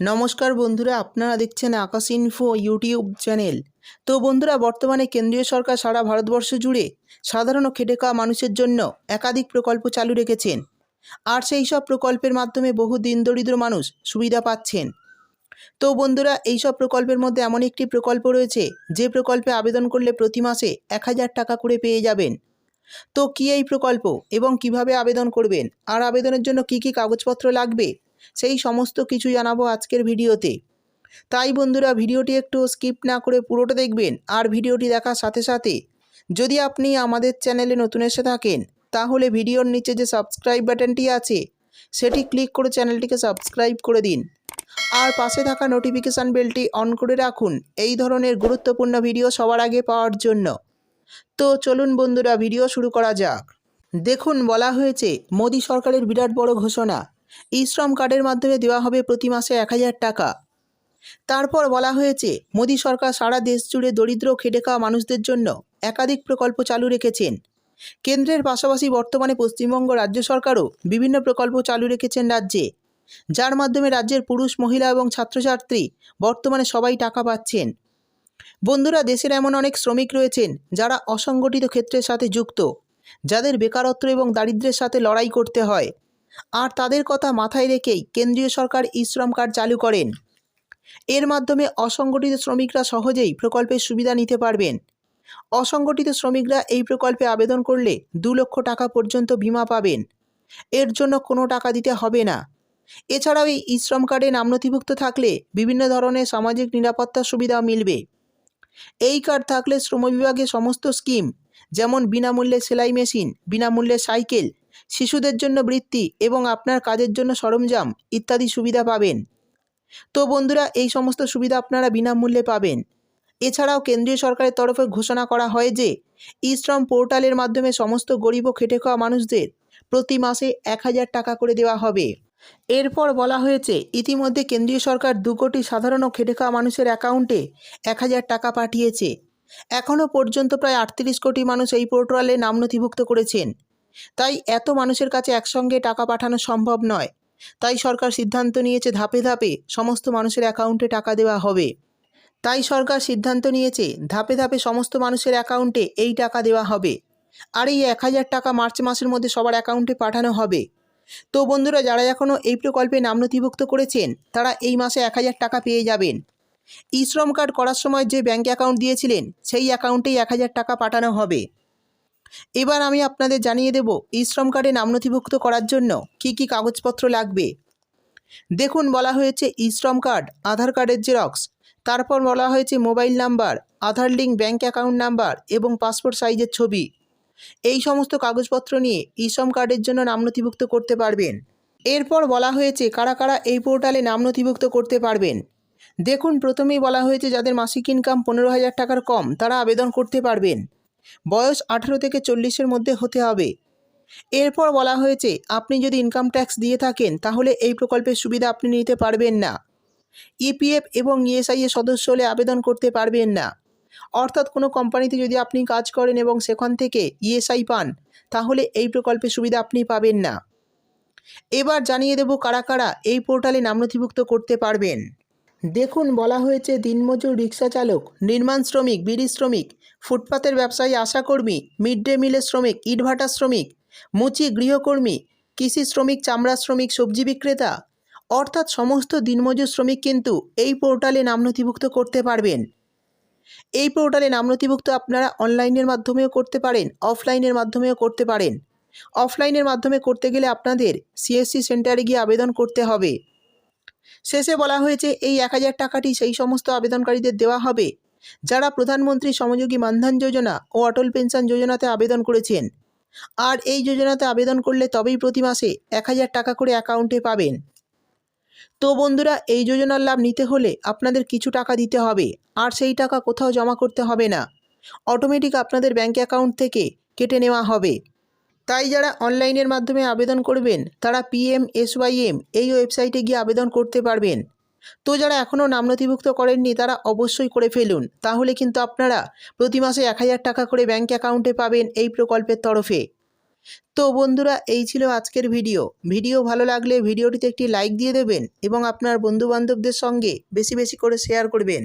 নমস্কার বন্ধুরা, আপনারা দেখছেন আকাশ ইনফো ইউটিউব চ্যানেল তো বন্ধুরা, বর্তমানে কেন্দ্রীয় সরকার সারা ভারতবর্ষ জুড়ে সাধারণ খেটে খাওয়া মানুষের জন্য একাধিক প্রকল্প চালু রেখেছেন। আর সেই সব প্রকল্পের মাধ্যমে বহু দিন দরিদ্র মানুষ সুবিধা পাচ্ছেন। তো বন্ধুরা, এই সব প্রকল্পের মধ্যে এমন একটি প্রকল্প রয়েছে, যে প্রকল্পে আবেদন করলে প্রতি মাসে এক হাজার টাকা করে পেয়ে যাবেন। তো কী এই প্রকল্প এবং কীভাবে আবেদন করবেন? আর আবেদনের জন্য কি কি কাগজপত্র লাগবে? সেই সমস্ত কিছু জানাব আজকের ভিডিওতে। তাই বন্ধুরা, ভিডিওটি একটু স্কিপ না করে পুরোটা দেখবেন আর ভিডিওটি দেখার সাথে সাথে যদি আপনি আমাদের চ্যানেলে নতুন এসে থাকেন, তাহলে ভিডিওর নিচে যে সাবস্ক্রাইব বাটনটি আছে, সেটি ক্লিক করে চ্যানেলটিকে সাবস্ক্রাইব করে দিন। আর পাশে থাকা নোটিফিকেশান বেলটি অন করে রাখুন, এই ধরনের গুরুত্বপূর্ণ ভিডিও সবার আগে পাওয়ার জন্য। তো চলুন বন্ধুরা, ভিডিও শুরু করা যাক। দেখুন, বলা হয়েছে, মোদী সরকারের বিরাট বড় ঘোষণা। ই শ্রম কার্ডের মাধ্যমে দেওয়া হবে প্রতি মাসে এক হাজার টাকা। তারপর বলা হয়েছে, মোদী সরকার সারা দেশ জুড়ে দরিদ্র, খেটে খাওয়া মানুষদের জন্য একাধিক প্রকল্প চালু রেখেছেন। কেন্দ্রের পাশাপাশি বর্তমানে পশ্চিমবঙ্গ রাজ্য সরকারও বিভিন্ন প্রকল্প চালু রেখেছেন রাজ্যে, যার মাধ্যমে রাজ্যের পুরুষ, মহিলা এবং ছাত্রছাত্রী বর্তমানে সবাই টাকা পাচ্ছেন। বন্ধুরা, দেশের এমন অনেক শ্রমিক রয়েছেন যারা অসংগঠিত ক্ষেত্রের সাথে যুক্ত, যাদের বেকারত্ব এবং দারিদ্র্যের সাথে লড়াই করতে হয়। আর তাদের কথা মাথায় রেখেই কেন্দ্রীয় সরকার ই শ্রম কার্ড চালু করেন। এর মাধ্যমে অসংগঠিত শ্রমিকরা সহজেই প্রকল্পের সুবিধা নিতে পারবেন। অসংগঠিত শ্রমিকরা এই প্রকল্পে আবেদন করলে দু লক্ষ টাকা পর্যন্ত বিমা পাবেন। এর জন্য কোনো টাকা দিতে হবে না। এছাড়াও এই ই শ্রম কার্ডে নাম নথিভুক্ত থাকলে বিভিন্ন ধরনের সামাজিক নিরাপত্তা সুবিধা মিলবে। এই কার্ড থাকলে শ্রম বিভাগে সমস্ত স্কিম, যেমন বিনামূল্যে সেলাই মেশিন, বিনামূল্যে সাইকেল শিশুদের জন্য বৃত্তি এবং আপনার কাজের জন্য সরঞ্জাম ইত্যাদি সুবিধা পাবেন। তো বন্ধুরা, এই সমস্ত সুবিধা আপনারা বিনামূল্যে পাবেন। এছাড়াও কেন্দ্রীয় সরকারের তরফে ঘোষণা করা হয় যে ই শ্রম পোর্টালের মাধ্যমে সমস্ত গরিব ও খেটে খাওয়া মানুষদের প্রতি মাসে এক হাজার টাকা করে দেওয়া হবে। এরপর বলা হয়েছে, ইতিমধ্যে কেন্দ্রীয় সরকার দু কোটি সাধারণ ও খেটে খাওয়া মানুষের অ্যাকাউন্টে এক হাজার টাকা পাঠিয়েছে। এখনও পর্যন্ত প্রায় আটত্রিশ কোটি মানুষ এই পোর্টালে নাম নথিভুক্ত করেছেন। তাই এত মানুষের কাছে একসঙ্গে টাকা পাঠানো সম্ভব নয়। তাই সরকার সিদ্ধান্ত নিয়েছে ধাপে ধাপে সমস্ত মানুষের অ্যাকাউন্টে টাকা দেওয়া হবে। তাই সরকার সিদ্ধান্ত নিয়েছে ধাপে ধাপে সমস্ত মানুষের অ্যাকাউন্টে এই টাকা দেওয়া হবে। আর এই এক হাজার টাকা মার্চ মাসের মধ্যে সবার অ্যাকাউন্টে পাঠানো হবে। তো বন্ধুরা, যারা এখনও এই প্রকল্পে নাম নথিভুক্ত করেছেন, তারা এই মাসে এক হাজার টাকা পেয়ে যাবেন। ই শ্রম কার্ড করার সময় যে ব্যাঙ্ক অ্যাকাউন্ট দিয়েছিলেন, সেই অ্যাকাউন্টেই এক হাজার টাকা পাঠানো হবে। এবার আমি আপনাদের জানিয়ে দেব ই শ্রম কার্ডে নাম নথিভুক্ত করার জন্য কি কি কাগজপত্র লাগবে। দেখুন, বলা হয়েছে ই শ্রম কার্ড, আধার কার্ডের জেরক্স, তারপর বলা হয়েছে mobile number, Aadhaar link bank account number এবং পাসপোর্ট সাইজের ছবি। এই সমস্ত কাগজপত্র নিয়ে ই শ্রম কার্ডের জন্য নাম নথিভুক্ত করতে পারবেন। এরপর বলা হয়েছে কারা কারা এই পোর্টালে নাম নথিভুক্ত করতে পারবেন। দেখুন, প্রথমেই বলা হয়েছে যাদের মাসিক ইনকাম পনেরো হাজার টাকার কম, তারা আবেদন করতে পারবেন। বয়স আঠেরো থেকে চল্লিশের মধ্যে হতে হবে। এরপর বলা হয়েছে, আপনি যদি ইনকাম ট্যাক্স দিয়ে থাকেন, তাহলে এই প্রকল্পের সুবিধা আপনি নিতে পারবেন না। ইপিএফ এবং ইএসআই এর সদস্য হলে আবেদন করতে পারবেন না। অর্থাৎ কোনো কোম্পানিতে যদি আপনি কাজ করেন এবং সেখান থেকে ইএসআই পান, তাহলে এই প্রকল্পের সুবিধা আপনি পাবেন না। এবার জানিয়ে দেব কারা কারা এই পোর্টালে নাম নথিভুক্ত করতে পারবেন। দেখুন, বলা হয়েছে দিনমজুর রিক্সা চালক, নির্মাণ শ্রমিক, বিড়ি শ্রমিক, ফুটপাতের ব্যবসায়ী, আশাকর্মী, মিড ডে মিলের শ্রমিক, ইটভাটা শ্রমিক, মুচি গৃহকর্মী, কৃষি শ্রমিক, চামড়া শ্রমিক, সবজি বিক্রেতা। অর্থাৎ সমস্ত দিনমজুর শ্রমিক কিন্তু এই পোর্টালে নাম নথিভুক্ত করতে পারবেন। এই পোর্টালে নাম নথিভুক্ত আপনারা অনলাইনের মাধ্যমেও করতে পারেন, অফলাইনের মাধ্যমেও করতে পারেন। অফলাইনের মাধ্যমে করতে গেলে আপনাদের সিএসসি সেন্টারে গিয়ে আবেদন করতে হবে। শেষে বলা হয়েছে, এই এক হাজার টাকাটি সেই সমস্ত আবেদনকারীদের দেওয়া হবে, যারা প্রধানমন্ত্রী সমযোগী মানধন যোজনা ও অটল পেনশন যোজনাতে আবেদন করেছেন। আর এই যোজনাতে আবেদন করলে তবেই প্রতি মাসে এক হাজার টাকা করে অ্যাকাউন্টে পাবেন। তো বন্ধুরা, এই যোজনার লাভ নিতে হলে আপনাদের কিছু টাকা দিতে হবে, আর সেই টাকা কোথাও জমা করতে হবে না। অটোমেটিক আপনাদের ব্যাঙ্ক অ্যাকাউন্ট থেকে কেটে নেওয়া হবে। তাই যারা অনলাইনের মাধ্যমে আবেদন করবেন, তারা পিএম এসওয়াইএম এই ওয়েবসাইটে গিয়ে আবেদন করতে পারবেন। তো যারা এখনও নাম নথিভুক্ত করেননি, তারা অবশ্যই করে ফেলুন। তাহলে কিন্তু আপনারা প্রতি মাসে এক হাজার টাকা করে ব্যাঙ্ক অ্যাকাউন্টে পাবেন এই প্রকল্পের তরফে। তো বন্ধুরা, এই ছিল আজকের ভিডিও। ভিডিও ভালো লাগলে ভিডিওটিতে একটি লাইক দিয়ে দেবেন এবং আপনার বন্ধুবান্ধবদের সঙ্গে বেশি বেশি করে শেয়ার করবেন।